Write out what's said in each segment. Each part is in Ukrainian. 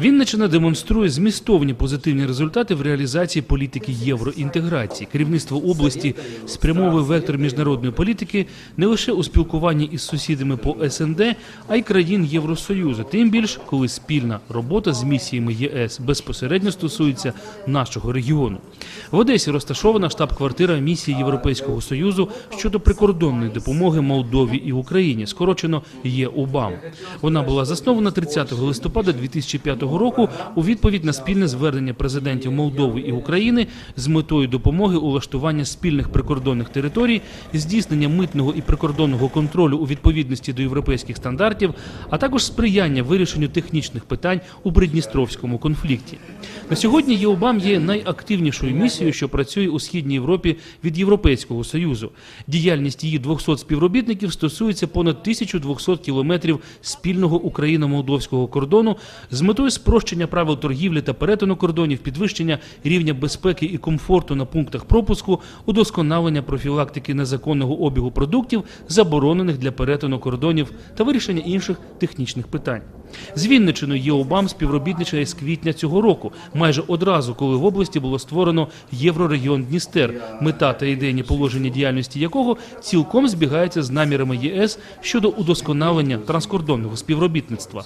Вінниччина демонструє змістовні позитивні результати в реалізації політики євроінтеграції. Керівництво області спрямовує вектор міжнародної політики не лише у спілкуванні із сусідами по СНД, а й країн Євросоюзу. Тим більш, коли спільна робота з місіями ЄС безпосередньо стосується нашого регіону. В Одесі розташована штаб-квартира місії Європейського союзу щодо прикордонної допомоги Молдові і Україні, скорочено ЄУБАМ. Вона була заснована 30 листопада 2005 року у відповідь на спільне звернення президентів Молдови і України з метою допомоги у влаштування спільних прикордонних територій, здійснення митного і прикордонного контролю у відповідності до європейських стандартів, а також сприяння вирішенню технічних питань у Придністровському конфлікті. На сьогодні ЄОБАМ є найактивнішою місією, що працює у східній Європі від Європейського союзу. Діяльність її 200 співробітників стосується понад 1200 кілометрів спільного україно-молдовського кордону з метою спрощення правил торгівлі та перетину кордонів, підвищення рівня безпеки і комфорту на пунктах пропуску, удосконалення профілактики незаконного обігу продуктів, заборонених для перетину кордонів та вирішення інших технічних питань. З Вінничиною ЄОБАМ співробітничає з квітня цього року, майже одразу, коли в області було створено єврорегіон Дністер, мета та ідейні положення діяльності якого цілком збігаються з намірами ЄС щодо удосконалення транскордонного співробітництва.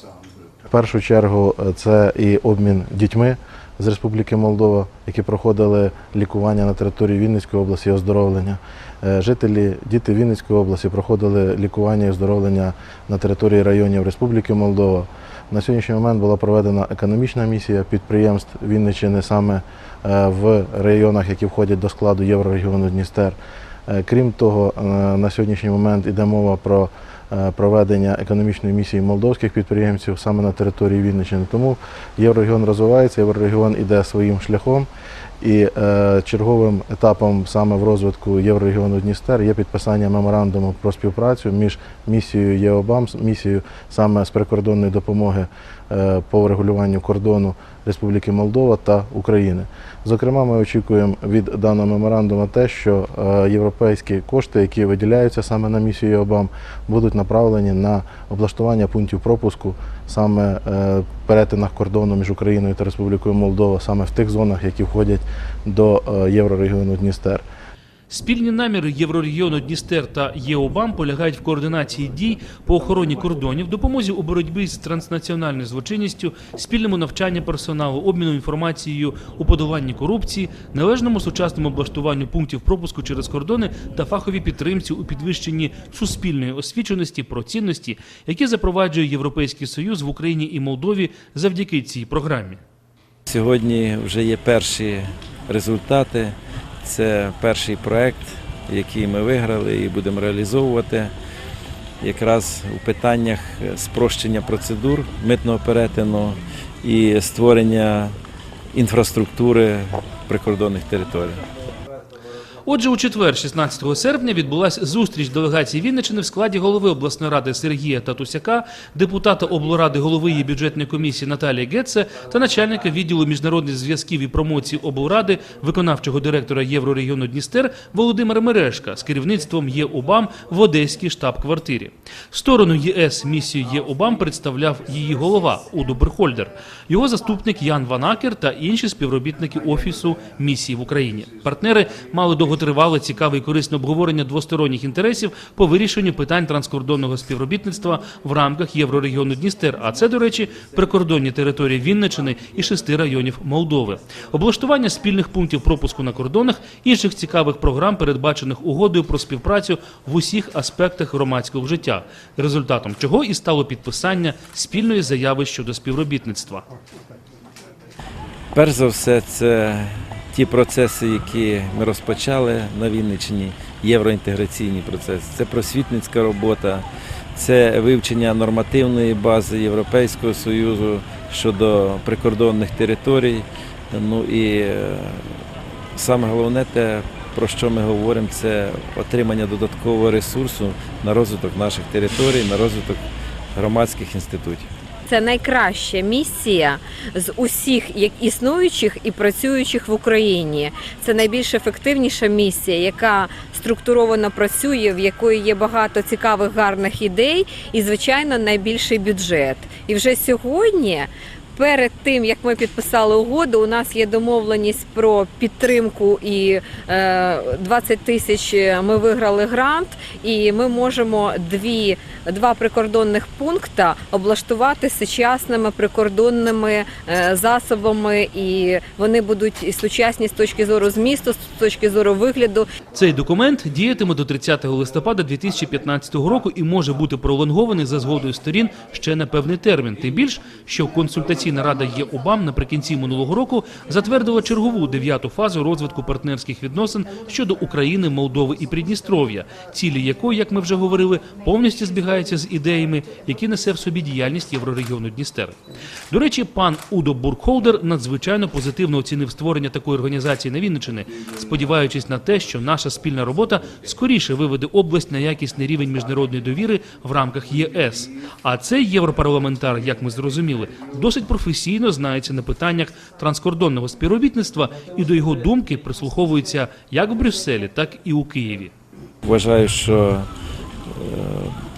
В першу чергу е, це і обмін дітьми з Республіки Молдова, які проходили лікування на території Вінницької області і оздоровлення. Е, Жителі, діти Вінницької області проходили лікування і оздоровлення на території районів Республіки Молдова. На сьогоднішній момент була проведена економічна місія підприємств Вінниччини саме е, в районах, які входять до складу Єврорегіону Дністер. Крім того, на сьогоднішній момент йде мова про проведення економічної місії молдовських підприємців саме на території Вінниччини. Тому єврорегіон розвивається, єврорегіон іде своїм шляхом. І е, черговим етапом саме в розвитку єврорегіону Дністер є підписання меморандуму про співпрацю між місією ЄОБАМ, місією саме з прикордонної допомоги е, по врегулюванню кордону Республіки Молдова та України. Зокрема, ми очікуємо від даного меморандуму те, що е, європейські кошти, які виділяються саме на місію ОБАМ, будуть направлені на облаштування пунктів пропуску саме е, перетинах кордону між Україною та Республікою Молдова, саме в тих зонах, які входять до е, єврорегіону Дністер. Спільні наміри Єврорегіону Дністер та ЄОБАМ полягають в координації дій по охороні кордонів, допомозі у боротьбі з транснаціональною злочинністю, спільному навчанні персоналу, обміну інформацією у подоланні корупції, належному сучасному облаштуванню пунктів пропуску через кордони та фаховій підтримці у підвищенні суспільної освіченості про цінності, які запроваджує Європейський Союз в Україні і Молдові завдяки цій програмі. Сьогодні вже є перші результати. Це перший проект, який ми виграли і будемо реалізовувати якраз у питаннях спрощення процедур митного перетину і створення інфраструктури прикордонних територій. Отже, у четвер, 16 серпня, відбулася зустріч делегації Вінничини в складі голови обласної ради Сергія Татусяка, депутата облради голови її бюджетної комісії Наталії Гетце та начальника відділу міжнародних зв'язків і промоції облради, виконавчого директора Єврорегіону Дністер Володимира Мережка з керівництвом ЄУБАМ в Одеській штаб-квартирі. Сторону ЄС місію ЄУБАМ представляв її голова Удо Берхольдер, його заступник Ян Ванакер та інші співробітники офісу місії в Україні. Партнери мали довготривале, цікаве і корисне обговорення двосторонніх інтересів по вирішенню питань транскордонного співробітництва в рамках Єврорегіону Дністер. А це, до речі, прикордонні території Вінничини і шести районів Молдови. Облаштування спільних пунктів пропуску на кордонах, інших цікавих програм, передбачених угодою про співпрацю в усіх аспектах громадського життя, результатом чого і стало підписання спільної заяви щодо співробітництва. Перш за все, це ті процеси, які ми розпочали на Вінниччині, євроінтеграційні процеси, це просвітницька робота, це вивчення нормативної бази Європейського Союзу щодо прикордонних територій. Ну і е, саме головне те, про що ми говоримо, це отримання додаткового ресурсу на розвиток наших територій, на розвиток громадських інститутів. Це найкраща місія з усіх як існуючих і працюючих в Україні. Це найбільш ефективніша місія, яка структуровано працює, в якої є багато цікавих гарних ідей, і звичайно найбільший бюджет. І вже сьогодні Перед тим як ми підписали угоду, у нас є домовленість про підтримку і е, 20 тисяч ми виграли грант, і ми можемо дві, два прикордонних пункти облаштувати сучасними прикордонними е, засобами, і вони будуть і сучасні з точки зору змісту, з точки зору вигляду. Цей документ діятиме до 30 листопада 2015 року і може бути пролонгований за згодою сторін ще на певний термін. Тим більш, що консультаційна рада ЄОБАМ наприкінці минулого року затвердила чергову дев'яту фазу розвитку партнерських відносин щодо України, Молдови і Придністров'я, цілі якої, як ми вже говорили, повністю збігаються з ідеями, які несе в собі діяльність єврорегіону Дністер. До речі, пан Удо Буркхолдер надзвичайно позитивно оцінив створення такої організації на Вінниччині, сподіваючись на те, що наша спільна робота скоріше виведе область на якісний рівень міжнародної довіри в рамках ЄС. А цей європарламентар, як ми зрозуміли, досить професійно знається на питаннях транскордонного співробітництва і до його думки прислуховується як в Брюсселі, так і у Києві. Вважаю, що е,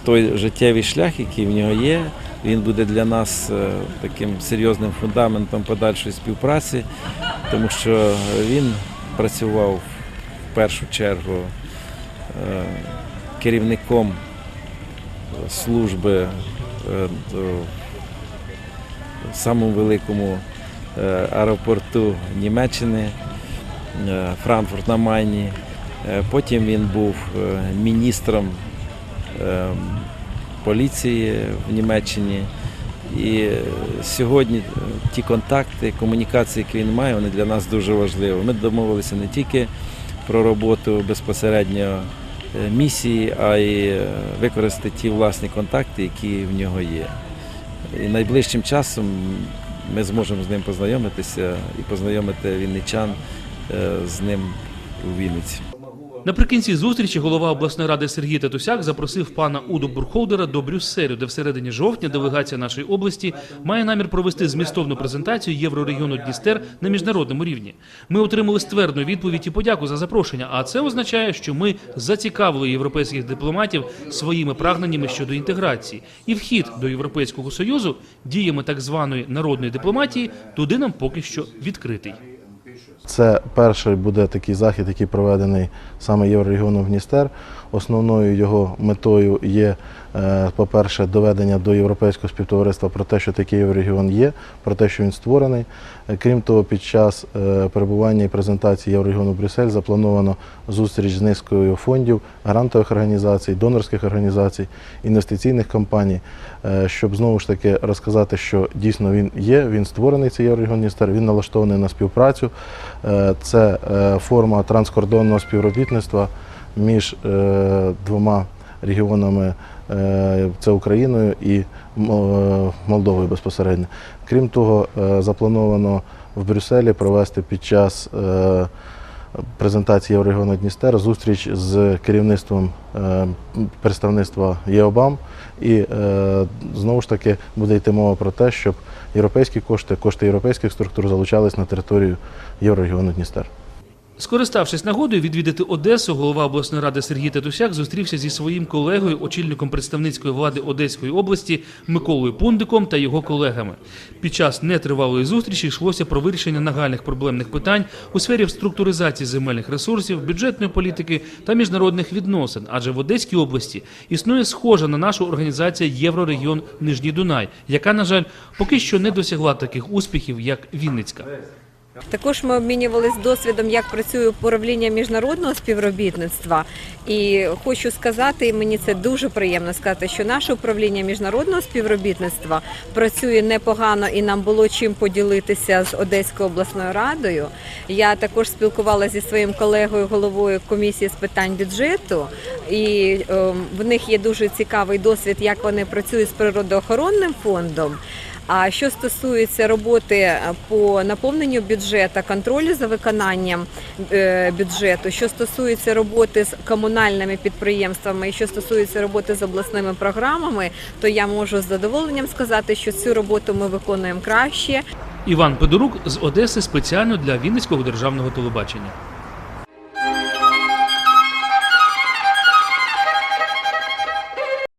той життєвий шлях, який в нього є, він буде для нас е, таким серйозним фундаментом подальшої співпраці, тому що він працював в першу чергу е, керівником служби самому великому е, аеропорту Німеччини е, Франкфурт на Майні. Е, Потім він був міністром поліції в Німеччині. І сьогодні ті контакти, комунікації, які він має, вони для нас дуже важливі. Ми домовилися не тільки про роботу безпосередньо місії, а й використати ті власні контакти, які в нього є. І найближчим часом ми зможемо з ним познайомитися і познайомити вінничан е, з ним у Вінниці. Наприкінці зустрічі голова обласної ради Сергій Татусяк запросив пана Уду Бурхолдера до Брюсселю, де всередині жовтня делегація нашої області має намір провести змістовну презентацію єврорегіону Дністер на міжнародному рівні. Ми отримали ствердну відповідь і подяку за запрошення. А це означає, що ми зацікавили європейських дипломатів своїми прагненнями щодо інтеграції. І вхід до Європейського союзу діями так званої народної дипломатії туди нам поки що відкритий. Це перший буде такий захід, який проведений саме Єврорегіоном Дністер. Основною його метою є, по-перше, доведення до європейського співтовариства про те, що такий єврорегіон є, про те, що він створений. Е, Крім того, під час е, перебування і презентації Єврорегіону Брюссель заплановано зустріч з низкою фондів, грантових організацій, донорських організацій, інвестиційних компаній, е, щоб знову ж таки розказати, що дійсно він є, він створений цей Єврорегіон Дністер, він налаштований на співпрацю. Е, Це е, форма транскордонного співробітництва між е, двома регіонами, е, це Україною і е, Молдовою безпосередньо. Крім того, е, заплановано в Брюсселі провести під час е, презентації Єврорегіону Дністер зустріч з керівництвом е, представництва ЄОБАМ. І е, знову ж таки буде йти мова про те, щоб європейські кошти, кошти європейських структур залучались на територію Єврорегіону Дністер. Скориставшись нагодою відвідати Одесу, голова обласної ради Сергій Татусяк зустрівся зі своїм колегою, очільником представницької влади Одеської області Миколою Пундиком та його колегами. Під час нетривалої зустрічі йшлося про вирішення нагальних проблемних питань у сфері структуризації земельних ресурсів, бюджетної політики та міжнародних відносин. Адже в Одеській області існує схожа на нашу організація Єврорегіон Нижній Дунай, яка, на жаль, поки що не досягла таких успіхів, як Вінницька. Також ми обмінювалися досвідом, як працює управління міжнародного співробітництва. І хочу сказати, і мені це дуже приємно сказати, що наше управління міжнародного співробітництва працює непогано і нам було чим поділитися з Одеською обласною радою. Я також спілкувалася зі своїм колегою, головою комісії з питань бюджету, і ем, в них є дуже цікавий досвід, як вони працюють з природоохоронним фондом. А що стосується роботи е, по наповненню бюджету, контролю за виконанням е, бюджету, що стосується роботи з комунальними підприємствами, що стосується роботи з обласними програмами, то я можу з задоволенням сказати, що цю роботу ми виконуємо краще. Іван Педорук з Одеси спеціально для Вінницького державного телебачення.